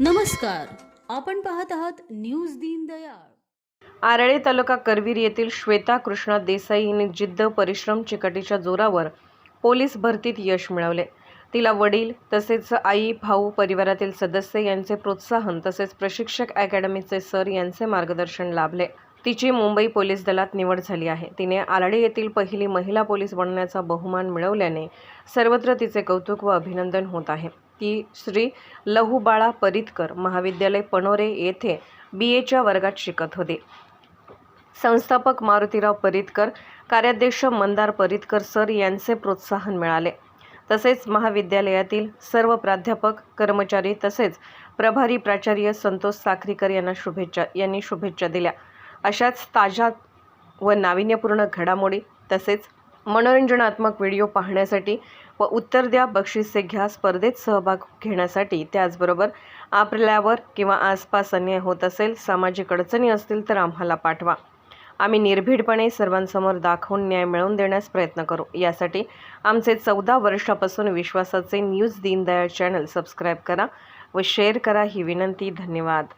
नमस्कार. आपण पाहत आहात न्यूज दीनदयाळ आरळे तालुका करवीर येथील श्वेता कृष्णा देसाई हिने जिद्द परिश्रम चिकाटीच्या जोरावर पोलीस भरतीत यश मिळवले. तिला वडील तसेच आई भाऊ परिवारातील सदस्य यांचे प्रोत्साहन तसेच प्रशिक्षक अकॅडमीचे सर यांचे मार्गदर्शन लाभले. तिची मुंबई पोलीस दलात निवड झाली आहे. तिने आलाडे येथील पहिली महिला पोलीस बनण्याचा बहुमान मिळवल्याने सर्वत्र तिचे कौतुक व अभिनंदन होत आहे. ती श्री लहूबाळा परितकर महाविद्यालय पनोरे येथे बी. एच्या वर्गात शिकत होते. संस्थापक मारुतीराव परितकर कार्याध्यक्ष मंदार परितकर सर यांचे प्रोत्साहन मिळाले. तसेच महाविद्यालयातील सर्व प्राध्यापक कर्मचारी तसेच प्रभारी प्राचार्य संतोष साखरीकर यांना शुभेच्छा यांनी शुभेच्छा दिल्या. अशाच ताज्या व नाविन्यपूर्ण घडामोडी तसेच मनोरंजनात्मक व्हिडिओ पाहण्यासाठी व उत्तर द्या बक्षिसे घ्या स्पर्धेत सहभाग घेण्यासाठी त्याचबरोबर आपल्यावर किंवा आसपास अन्याय होत असेल सामाजिक अडचणी असतील तर आम्हाला पाठवा. आम्ही निर्भीडपणे सर्वांसमोर दाखवून न्याय मिळवून देण्यास प्रयत्न करू. यासाठी आमचे चौदा वर्षापासून विश्वासाचे न्यूज दीनदयाळ चॅनल सबस्क्राईब करा व शेअर करा ही विनंती. धन्यवाद.